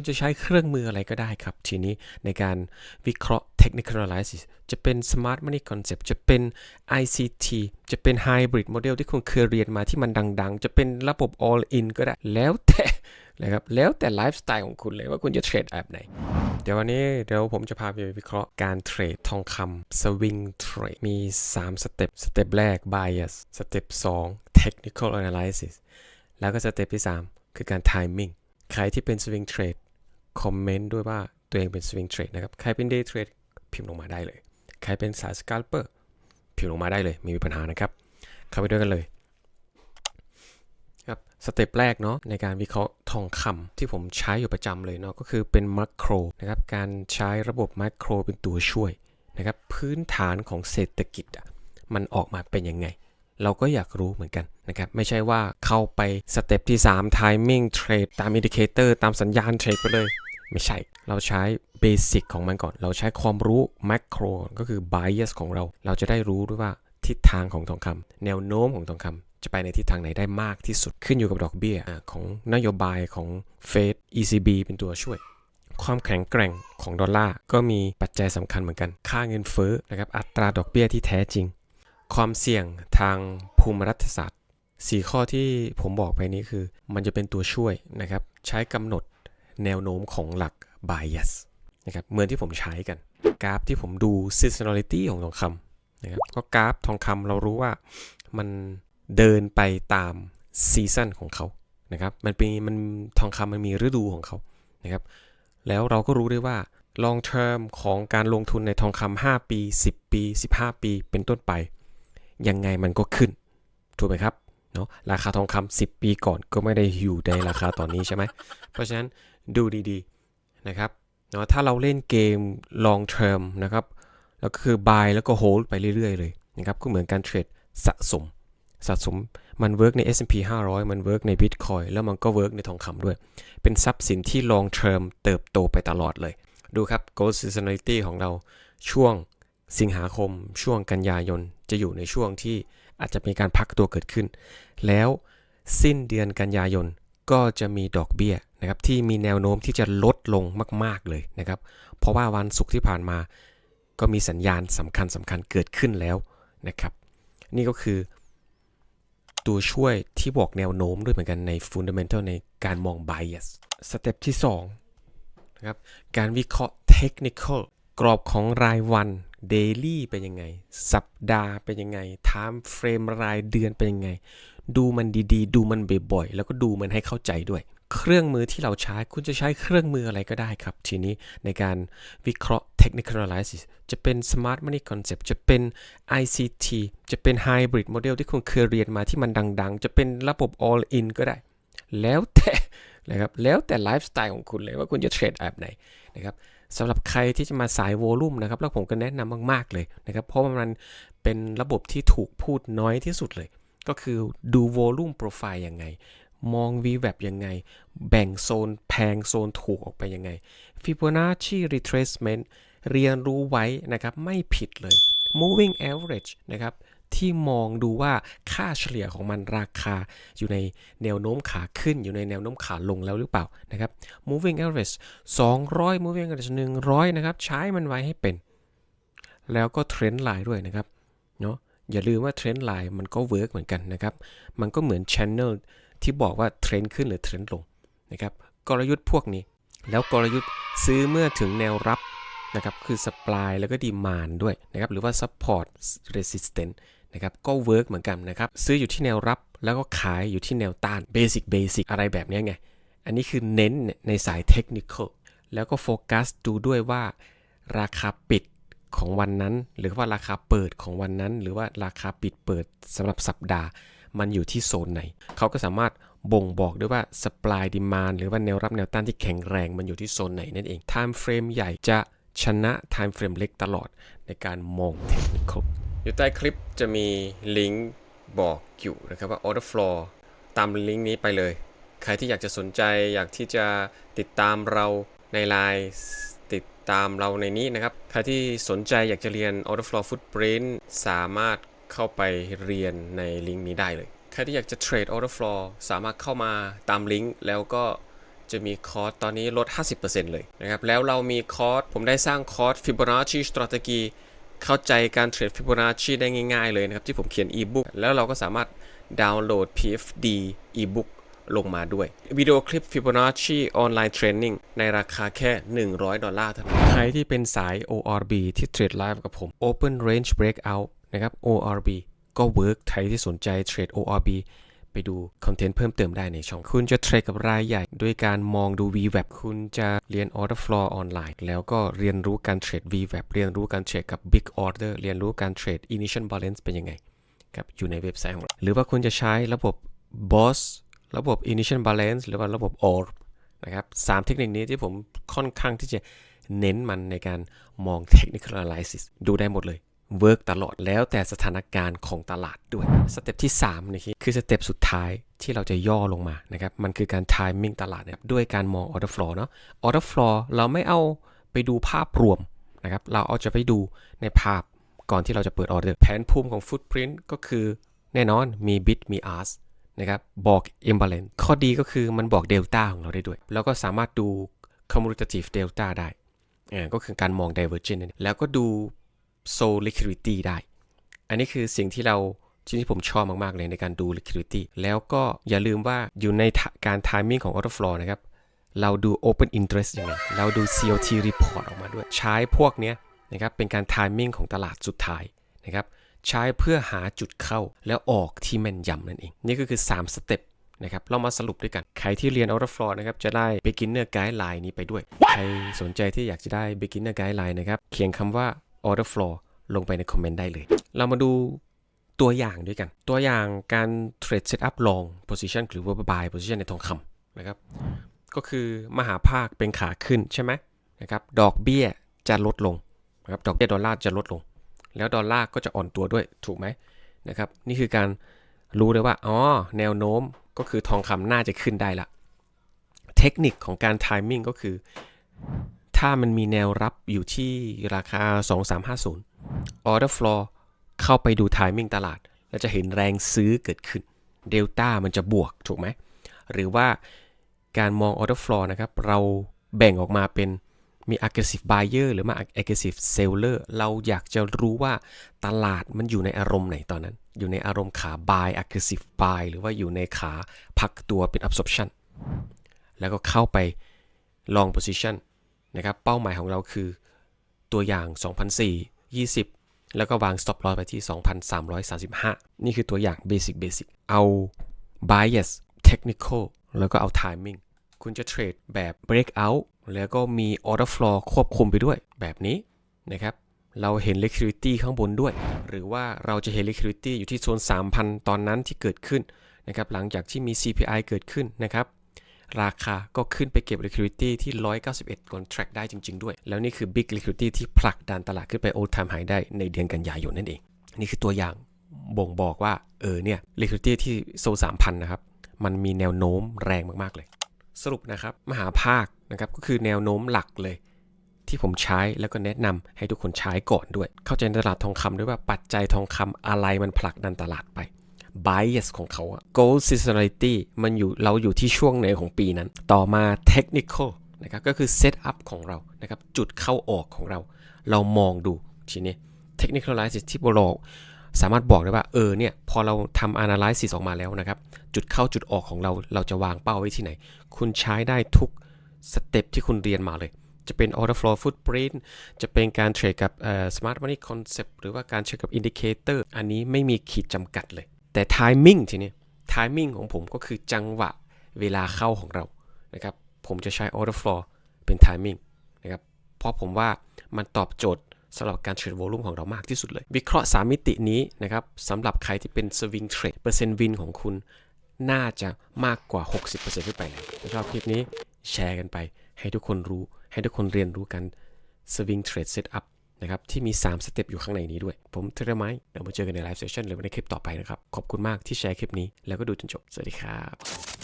คุณจะใช้เครื่องมืออะไรก็ได้ครับ ทีนี้ในการวิเคราะห์ technical analysis จะเป็น smart money concept จะเป็น ICT จะเป็น hybrid model ที่คุณเคยเรียนมาที่มันดัง ๆ จะเป็นระบบ all in ก็ได้ แล้วแต่นะครับ แล้วแต่ไลฟ์สไตล์ของคุณเลยว่าคุณจะเทรดแบบไหน เดี๋ยววันนี้เดี๋ยวผมจะพาไปวิเคราะห์การเทรดทองคำ swing trade มี 3 สเต็ป สเต็ปแรก bias สเต็ป2 technical analysis แล้วก็สเต็ปที่ 3 คือการ timing ใครที่เป็น swing trade คอมเมนต์ด้วยว่าตัวเองเป็น swing trade นะครับ ใครเป็น day trade พิมพ์ลงมาได้เลย ใครเป็นสาย scalper พิมพ์ลงมาได้เลย ไม่มีปัญหานะครับ เข้าไปด้วยกันเลยครับสเต็ปแรกเนาะในการวิเคราะห์ทองคำที่ผมใช้อยู่ประจำเลยเนาะก็คือเป็นมัคโครนะครับการใช้ระบบมัคโครเป็นตัวช่วยนะครับพื้นฐานของเศรษฐกิจอะมันออกมาเป็นยังไง เราก็อยากรู้เหมือนกันนะครับไม่ใช่ว่าเข้าไปสเต็ปที่3 timing trade ตามอินดิเคเตอร์ตามสัญญาณเทรดไปเลย ไม่ใช่ เราใช้เบสิกของมันก่อน เราใช้ความรู้แมกโครก็คือ bias ของเรา เราจะได้รู้ด้วยว่าทิศทางของทองคำแนวโน้มของทองคำจะไปในทิศทางไหนได้มากที่สุดขึ้นอยู่กับดอกเบี้ยของนโยบายของเฟด ECB เป็นตัวช่วย ความแข็งแกร่งของดอลลาร์ก็มีปัจจัยสำคัญเหมือนกัน ค่าเงินเฟ้อนะครับอัตราดอกเบี้ยที่แท้จริง ความเสี่ยงทางภูมิรัฐศาสตร์4ข้อที่ผมบอกไปนี้คือ มันจะเป็นตัวช่วยนะครับ ใช้กำหนด แนวโน้มของหลัก bias นะครับเหมือนที่ผมใช้กัน กราฟที่ผมดู seasonality ของทองคำนะครับก็กราฟทองคำเรารู้ว่ามันเดินไปตามซีซันของเขานะครับมันเป็นมันทองคำมันมีฤดูของเขานะครับแล้วเราก็รู้ได้ว่า long term ของการลงทุนในทองคำ5ปี 10 ปี 15 ปี เป็นต้นไป ยังไงมันก็ขึ้น ถูกไหมครับเนาะราคาทองคำ10 ปีก่อนก็ไม่ได้อยู่ในราคาตอนนี้ใช่ไหมเพราะฉะนั้น ดูดีๆนะครับเนาะถ้าเราเล่นเกม long term นะครับแล้วก็คือ buy แล้วก็ hold ไปเรื่อยๆเลยนะครับก็เหมือนการเทรดสะสมสะสมมันเวิร์กใน S&P 500 มันเวิร์กใน Bitcoin แล้วมันก็เวิร์กในทองคำด้วย เป็นทรัพย์สินที่ long term เติบโตไปตลอดเลย ดูครับ gold seasonality ของเราช่วงสิงหาคม ช่วงกันยายน จะอยู่ในช่วงที่อาจจะมีการพักตัวเกิดขึ้น แล้วสิ้นเดือนกันยายน ก็จะมีดอกเบี้ยนะครับที่มีแนวโน้มที่จะลดลงมาก ๆเลยนะครับ เพราะว่าวันศุกร์ที่ผ่านมา ก็มีสัญญาณสำคัญสำคัญเกิดขึ้นแล้วนะครับ นี่ก็คือ ตัวช่วยที่บอกแนวโน้มด้วยเหมือนกันใน Fundamental ในการมอง Bias สเต็ปที่2นะครับการวิเคราะห์ Technical กรอบของรายวัน Daily เป็นยังไง สัปดาห์เป็นยังไง Time Frame รายเดือนเป็นยังไง ดูมันดีๆ ดูมันบ่อยๆ แล้วก็ดูมันให้เข้าใจด้วย เครื่องมือที่เราใช้คุณจะใช้เครื่องมืออะไรก็ได้ครับ ทีนี้ในการวิเคราะห์ technical analysis จะเป็น smart money concept จะเป็น ICT จะเป็น hybrid model ที่คุณเคยเรียนมาที่มันดัง ๆ จะเป็นระบบ all in ก็ได้ แล้วแต่นะครับแล้วแต่ไลฟ์สไตล์ของคุณเลยว่าคุณจะเทรดแบบไหนนะครับสำหรับใครที่จะมาสายโวลุ่มนะครับแล้วผมก็แนะนำมาก ๆ เลยนะครับ เพราะมันเป็นระบบที่ถูกพูดน้อยที่สุดเลย ก็คือดูโวลุ่มโปรไฟล์ยังไง มอง VWAP ยังไง แบ่งโซนแพงโซนถูกออกไปยังไง Fibonacci retracement เรียนรู้ไว้นะครับ ไม่ผิดเลย moving average นะครับ ที่มองดูว่าค่าเฉลี่ยของมันราคาอยู่ในแนวโน้มขาขึ้นอยู่ในแนวโน้มขาลงแล้วหรือเปล่านะครับ moving average 200 moving average 100 นะครับ ใช้มันไว้ให้เป็น แล้วก็ trend line ด้วยนะครับเนาะ อย่าลืมว่า trend line มันก็เวิร์กเหมือนกันนะครับ มันก็เหมือน channel ที่บอกว่าเทรนด์ขึ้นหรือเทรนด์ลงนะครับ กลยุทธ์พวกนี้ แล้วกลยุทธ์ซื้อเมื่อถึงแนวรับนะครับ คือ supply แล้วก็ demand ด้วยนะครับ หรือว่า support resistance นะครับ ก็เวิร์กเหมือนกันนะครับ ซื้ออยู่ที่แนวรับแล้วก็ขายอยู่ที่แนวต้าน basic basic อะไรแบบนี้ไง อันนี้คือเน้นในสายเทคนิคแล้วก็โฟกัสดูด้วยว่าราคาปิด ของวันนั้น หรือว่าราคาเปิดของวันนั้น หรือว่าราคาปิดเปิดสำหรับสัปดาห์ มันอยู่ที่โซนไหน เขาก็สามารถบ่งบอกด้วยว่า supply demand หรือว่าแนวรับแนวต้านที่แข็งแรงมันอยู่ที่โซนไหนนั่นเอง time frame ใหญ่จะชนะ time frame เล็กตลอดในการมองเทคนิคอยู่ใต้คลิปจะมีลิงก์บอกอยู่นะครับว่า order floor ตามลิงก์นี้ไปเลย ใครที่อยากจะสนใจอยากที่จะติดตามเราในไลน์ ตามเราในนี้นะครับ ใครที่สนใจอยากจะเรียน order floor footprint สามารถเข้าไปเรียนในลิงก์นี้ได้เลย ใครที่อยากจะเทรด order floor สามารถเข้ามาตามลิงก์แล้วก็จะมีคอร์สตอนนี้ลด 50%เลยนะครับ แล้วเรามีคอร์ส ผมได้สร้างคอร์ส Fibonacci Strategy เข้าใจการเทรด Fibonacci ได้ง่ายๆเลยนะครับ ที่ผมเขียน e-book แล้วเราก็สามารถดาวน์โหลด PFD e-book ลงมาด้วย วิดีโอคลิป Fibonacci Online Training ในราคาแค่ 100 ดอลลาร์เท่านั้น ใครที่เป็นสาย ORB ที่เทรดไลฟ์กับผม Open Range Breakout นะครับ ORB ก็เวิร์กใครที่สนใจเทรด ORB ไปดูคอนเทนต์เพิ่มเติมได้ในช่อง คุณจะเทรดกับรายใหญ่ ด้วยการมองดู VWAP คุณจะเรียน Order Flow ออนไลน์ แล้วก็เรียนรู้การเทรด VWAP เรียนรู้การเทรดกับ Big Order เรียนรู้การเทรด Initial Balance เป็นยังไงครับอยู่ในเว็บไซต์ของเรา หรือว่าคุณจะใช้ระบบ BOSS ระบบ Initial Balance หรือว่าระบบ ORB นะครับสามเทคนิคนี้ที่ผมค่อนข้างที่จะเน้นมันในการมอง Technical Analysis ดูได้หมดเลยเวิร์กตลอดแล้วแต่สถานการณ์ของตลาดด้วยสเต็ปที่3นี่คือสเต็ปสุดท้ายที่เราจะย่อลงมานะครับมันคือการ timing ตลาดนะครับด้วยการมอง order flow เนาะ order flow เราไม่เอาไปดูภาพรวมนะครับเราเอาจะไปดูในภาพก่อนที่เราจะเปิด order แผนภูมิของ footprint ก็คือแน่นอนมี bit มี ask นะครับบอก imbalance ข้อดีก็คือมันบอก delta ของเราได้ด้วย แล้วก็สามารถดู cumulative delta ได้ก็คือการมอง divergence นั่นเองแล้วก็ดู soul liquidity ได้ อันนี้คือสิ่งที่เราที่ที่ผมชอบมาก ๆ เลยในการดู liquidity แล้วก็อย่าลืมว่าอยู่ในการ timing ของ order flow นะครับ เราดู open interest ยังไง เราดู COT report ออกมาด้วย ใช้พวกเนี้ยนะครับเป็นการ timing ของตลาดสุดท้ายนะครับ ใช้เพื่อหาจุดเข้าแล้วออกที่แม่นยำนั่นเอง นี่ก็คือ 3 สเต็ปนะครับเรามาสรุปด้วยกัน ใครที่เรียน order flow นะครับ จะได้ beginner guideline นี้ไปด้วย ใครสนใจที่อยากจะได้ beginner guideline นะครับ เขียนคำว่า order flow ลงไปในคอมเมนต์ได้เลย เรามาดูตัวอย่างด้วยกัน ตัวอย่างการเทรดเซตอัพลอง position หรือว่า buy position ในทองคำนะครับ ก็คือมหาภาคเป็นขาขึ้นใช่ไหมนะครับ ดอกเบี้ยจะลดลงนะครับ ดอกเบี้ยดอลลาร์จะลดลง แล้วดอลลาร์ก็จะอ่อนตัวด้วยถูกไหมนะครับนี่คือการรู้เลยว่าอ๋อแนวโน้มก็คือทองคำน่าจะขึ้นได้ละเทคนิคของการ timing ก็คือ ถ้ามันมีแนวรับอยู่ที่ราคา 2350 order flow เข้าไปดู timing ตลาด แล้วจะเห็นแรงซื้อเกิดขึ้นเดลต้ามันจะบวกถูกไหมหรือว่าการมอง order flow นะครับ เราแบ่งออกมาเป็น มี aggressive buyer หรือมา aggressive seller เราอยากจะรู้ว่าตลาดมันอยู่ในอารมณ์ไหนตอนนั้น อยู่ในอารมณ์ขา buy aggressive buy หรือว่าอยู่ในขาพักตัวเป็น absorption แล้วก็เข้าไป long position นะครับ เป้าหมายของเราคือตัวอย่าง 2004 20 แล้วก็วาง stop loss ไปที่ 2,335 นี่คือตัวอย่าง basic basic เอา bias technical แล้วก็เอา timing คุณจะเทรดแบบ breakout แล้วก็มี order flow ควบคุมไปด้วยแบบนี้นะครับ เราเห็น liquidity ข้างบนด้วย หรือว่าเราจะเห็น liquidity อยู่ที่โซน 3,000 ตอนนั้นที่เกิดขึ้นนะครับ หลังจากที่มี CPI เกิดขึ้นนะครับ ราคาก็ขึ้นไปเก็บ liquidity ที่ 191 contract ได้จริง ๆ ด้วย แล้วนี่คือ big liquidity ที่ผลักดันตลาดขึ้นไป all time high ได้ในเดือนกันยายนนั่นเอง นี่คือตัวอย่างบ่งบอกว่า เออเนี่ย liquidity ที่โซน3,000 นะครับ มันมีแนวโน้มแรงมากๆเลย สรุปนะครับมหาภาคนะครับก็คือแนวโน้มหลักเลย ที่ผมใช้แล้วก็แนะนำให้ทุกคนใช้ก่อนด้วย เข้าใจตลาดทองคำด้วยว่าปัจจัยทองคำอะไรมันผลักดันตลาดไป bias ของเขาอะ gold seasonality มันอยู่เราอยู่ที่ช่วงไหนของปีนั้น ต่อมา technical นะครับก็คือ set up ของเรานะครับจุดเข้าออกของเรา เรามองดูทีนี้ technical analysis ที่บอก สามารถบอกได้ว่าเออเนี่ยพอเราทำ analysis ออกมาแล้วนะครับ จุดเข้าจุดออกของเราเราจะวางเป้าไว้ที่ไหน คุณใช้ได้ทุกสเต็ปที่คุณเรียนมาเลย จะเป็น order flow footprint จะเป็นการเทรดกับ smart money concept หรือว่าการเทรดกับ indicator อันนี้ไม่มีขีดจำกัดเลย แต่ timing ทีนี้ timing ของผมก็คือจังหวะเวลาเข้าของเรานะครับผมจะใช้ order flow เป็น timing นะครับเพราะผมว่ามันตอบโจทย์ สำหรับการเทรดโวลุ่มของเรามากที่สุดเลย วิเคราะห์ 3 มิตินี้นะครับสำหรับใครที่เป็น swing trade เปอร์เซ็นต์วินของคุณ น่าจะมากกว่า 60%ขึ้นไปเลยถ้าชอบคลิปนี้แชร์กันไป ให้ทุกคนรู้ ให้ทุกคนเรียนรู้กัน swing trade setup นะครับที่มี 3 สเต็ปอยู่ข้างในนี้ด้วย ผมเทรไม้เดี๋ยวมาเจอกันในไลฟ์เซสชั่นหรือในคลิปต่อไปนะครับ ขอบคุณมากที่แชร์คลิปนี้แล้วก็ดูจนจบ สวัสดีครับ